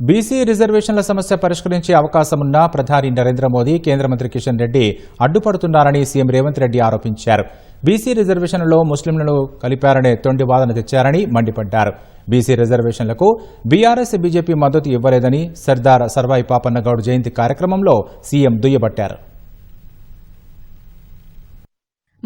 BC రిజర్వేషన్ల సమస్య పరిష్కరించే అవకాశమున్నా ప్రధాని నరేంద్ర మోదీ కేంద్ర మంత్రి కిషన్ రెడ్డి అడ్డుపడుతున్నారని సీఎం రేవంత్ రెడ్డి ఆరోపించారు. బీసీ రిజర్వేషన్లలో ముస్లింలను కలిపారనే తొండి వాదన తెచ్చారని మండిపడ్డారు. బీసీ రిజర్వేషన్లకు బీఆర్ఎస్ బీజేపీ మద్దతు ఇవ్వలేదని సర్దార్ సర్వాయి పాపన్నగౌడ్ జయంతి కార్యక్రమంలో సీఎం దుయ్యబట్టారు.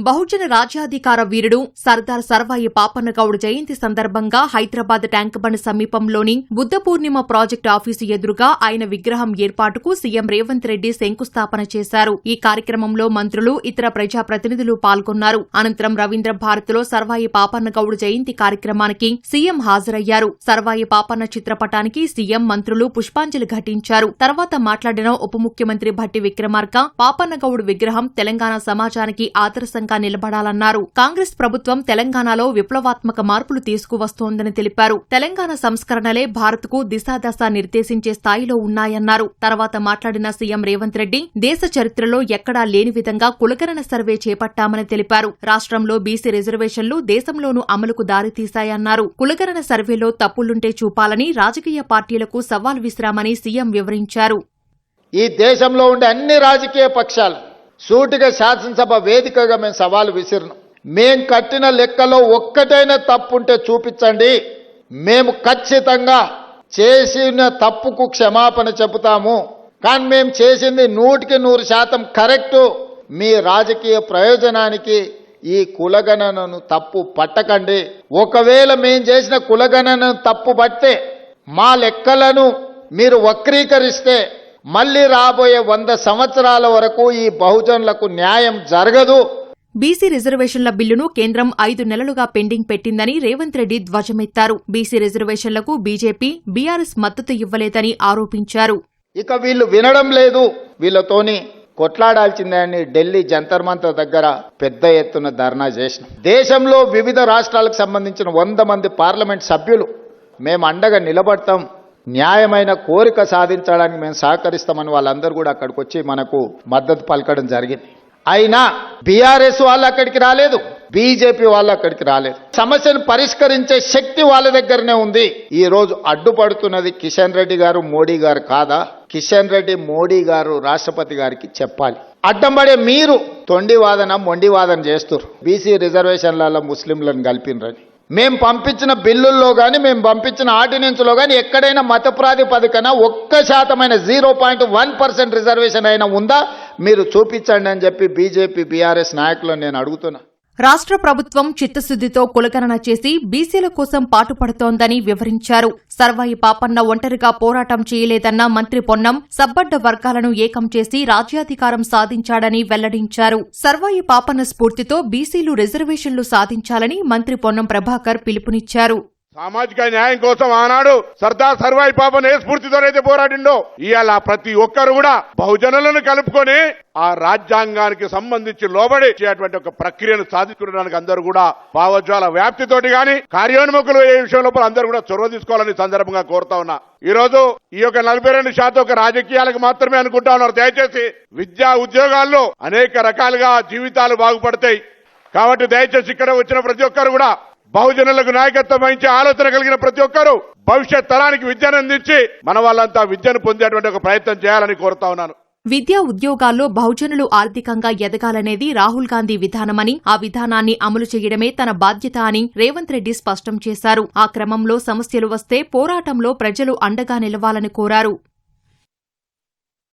బహుజన రాజ్యాధికార వీరుడు సర్దార్ సర్వాయి పాపన్నగౌడ్ జయంతి సందర్భంగా హైదరాబాద్ ట్యాంక్ బండ్ సమీపంలోని బుద్ధ పూర్ణిమ ప్రాజెక్టు ఆఫీసు ఎదురుగా ఆయన విగ్రహం ఏర్పాటుకు సీఎం రేవంత్ రెడ్డి శంకుస్థాపన చేశారు. ఈ కార్యక్రమంలో మంత్రులు ఇతర ప్రజాప్రతినిధులు పాల్గొన్నారు. అనంతరం రవీంద్ర భారతిలో సర్వాయి పాపన్నగౌడ్ జయంతి కార్యక్రమానికి సీఎం హాజరయ్యారు. సర్వాయి పాపన్న చిత్రపటానికి సీఎం మంత్రులు పుష్పాంజలి ఘటించారు. తర్వాత మాట్లాడిన ఉప ముఖ్యమంత్రి భట్టి విక్రమార్క పాపన్నగౌడ్ విగ్రహం తెలంగాణ సమాజానికి ఆదర్శంగా నిలబడాలన్నారు. కాంగ్రెస్ ప్రభుత్వం తెలంగాణలో విప్లవాత్మక మార్పులు తీసుకువస్తోందని తెలిపారు. తెలంగాణ సంస్కరణలే భారత్కు దిశాదశ నిర్దేశించే స్థాయిలో ఉన్నాయన్నారు. తర్వాత మాట్లాడిన సీఎం రేవంత్ రెడ్డి దేశ చరిత్రలో ఎక్కడా లేని విధంగా కులకరణ సర్వే చేపట్టామని తెలిపారు. రాష్ట్రంలో బీసీ రిజర్వేషన్లు దేశంలోనూ అమలుకు దారితీశాయన్నారు. కులకరణ సర్వేలో తప్పులుంటే చూపాలని రాజకీయ పార్టీలకు సవాల్ విసిరామని సీఎం వివరించారు. ఈ దేశంలో ఉండే అన్ని రాజకీయ పక్షాలు సూటిగా శాసనసభ వేదికగా మేము సవాలు విసిరినాం. మేం కట్టిన లెక్కలో ఒక్కటైనా తప్పుంటే చూపించండి. మేము ఖచ్చితంగా చేసిన తప్పుకు క్షమాపణ చెబుతాము. కానీ మేము చేసింది నూటికి నూరు శాతం కరెక్టు. మీ రాజకీయ ప్రయోజనానికి ఈ కులగణనను తప్పు పట్టకండి. ఒకవేళ మేము చేసిన కులగణనను తప్పు పట్టే మా లెక్కలను మీరు వక్రీకరిస్తే మళ్ళీ రాబోయే వంద సంవత్సరాల వరకు ఈ బహుజనులకు న్యాయం జరగదు. బీసీ రిజర్వేషన్ల బిల్లును కేంద్రం ఐదు నెలలుగా పెండింగ్ పెట్టిందని రేవంత్ రెడ్డి ధ్వజమెత్తారు. బీసీ రిజర్వేషన్లకు బీజేపీ బీఆర్ఎస్ మద్దతు ఇవ్వలేదని ఆరోపించారు. ఇక వీళ్ళు వినడం లేదు. వీళ్ళతోని కొట్లాడాల్సిందే అని ఢిల్లీ జంతర్ మంతర్ దగ్గర పెద్ద ఎత్తున ధర్నా చేసినాం. దేశంలో వివిధ రాష్ట్రాలకు సంబంధించిన వంద మంది పార్లమెంట్ సభ్యులు మేము అండగా నిలబడతాం. న్యాయమైన కోరిక సాధించడానికి మేము సహకరిస్తామని వాళ్ళందరూ కూడా అక్కడికి వచ్చి మనకు మద్దతు పలకడం జరిగింది. అయినా బీఆర్ఎస్ వాళ్ళు అక్కడికి రాలేదు. బీజేపీ వాళ్ళు అక్కడికి రాలేదు. సమస్యను పరిష్కరించే శక్తి వాళ్ళ దగ్గరనే ఉంది. ఈ రోజు అడ్డుపడుతున్నది కిషన్ రెడ్డి గారు మోడీ గారు కాదా? కిషన్ రెడ్డి మోడీ గారు రాష్ట్రపతి గారికి చెప్పాలి. అడ్డం పడే మీరు తొండి వాదన మొండి వాదన చేస్తారు బీసీ రిజర్వేషన్లలో ముస్లింలను కలిపినరని. మేము పంపించిన బిల్లుల్లో కానీ మేము పంపించిన ఆర్డినెన్స్లో కానీ ఎక్కడైనా మత ప్రాతిపదికన ఒక్క శాతమైన zero point one percent reservation అయినా ఉందా? మీరు చూపించండి అని చెప్పి బీజేపీ బీఆర్ఎస్ నాయకులను నేను అడుగుతున్నా. రాష్ట్ర ప్రభుత్వం చిత్తశుద్దితో కులగణన చేసి బీసీల కోసం పాటుపడుతోందని వివరించారు. సర్వాయి పాపన్న ఒంటరిగా పోరాటం చేయలేదన్న మంత్రి పొన్నం సబ్బడ్డ వర్గాలను ఏకం చేసి రాజ్యాధికారం సాధించాడని వెల్లడించారు. సర్వాయి పాపన్న స్ఫూర్తితో బీసీలు రిజర్వేషన్లు సాధించాలని మంత్రి పొన్నం ప్రభాకర్ పిలుపునిచ్చారు. సామాజిక న్యాయం కోసం ఆనాడు సర్దార్ సర్వాయి పాపన్ ఏ స్ఫూర్తితోనైతే పోరాడిండో ఇవాళ ప్రతి ఒక్కరు కూడా బహుజనులను కలుపుకొని ఆ రాజ్యాంగానికి సంబంధించి లోబడి చేయటువంటి ఒక ప్రక్రియను సాధించుకోవడానికి అందరూ కూడా భావజ్వాల వ్యాప్తితోటి గాని కార్యోన్ముఖులు ఏ విషయం లోపల అందరూ కూడా చొరవ తీసుకోవాలని సందర్భంగా కోరుతా ఉన్నా. ఈ రోజు ఈ యొక్క నలభై రెండు శాతం ఒక రాజకీయాలకు మాత్రమే అనుకుంటా ఉన్నారు. దయచేసి విద్యా ఉద్యోగాల్లో అనేక రకాలుగా జీవితాలు బాగుపడతాయి. కాబట్టి దయచేసి ఇక్కడ వచ్చిన ప్రతి ఒక్కరు కూడా బహుజనులకు నాయకత్వం వహించే ఆలోచన కలిగిన ప్రతి ఒక్కరూ భవిష్యత్ తరానికి విద్యను అందించి మన వాళ్ళంతా విద్యను పొందేటువంటి ఒక ప్రయత్నం చేయాలని కోరుతా ఉన్నాను. విద్యా ఉద్యోగాల్లో బహుజనులు ఆర్థికంగా ఎదగాలనేది రాహుల్ గాంధీ విధానమని ఆ విధానాన్ని అమలు చేయడమే తన బాధ్యత అని రేవంత్ రెడ్డి స్పష్టం చేశారు. ఆ క్రమంలో సమస్యలు వస్తే పోరాటంలో ప్రజలు అండగా నిలవాలని కోరారు.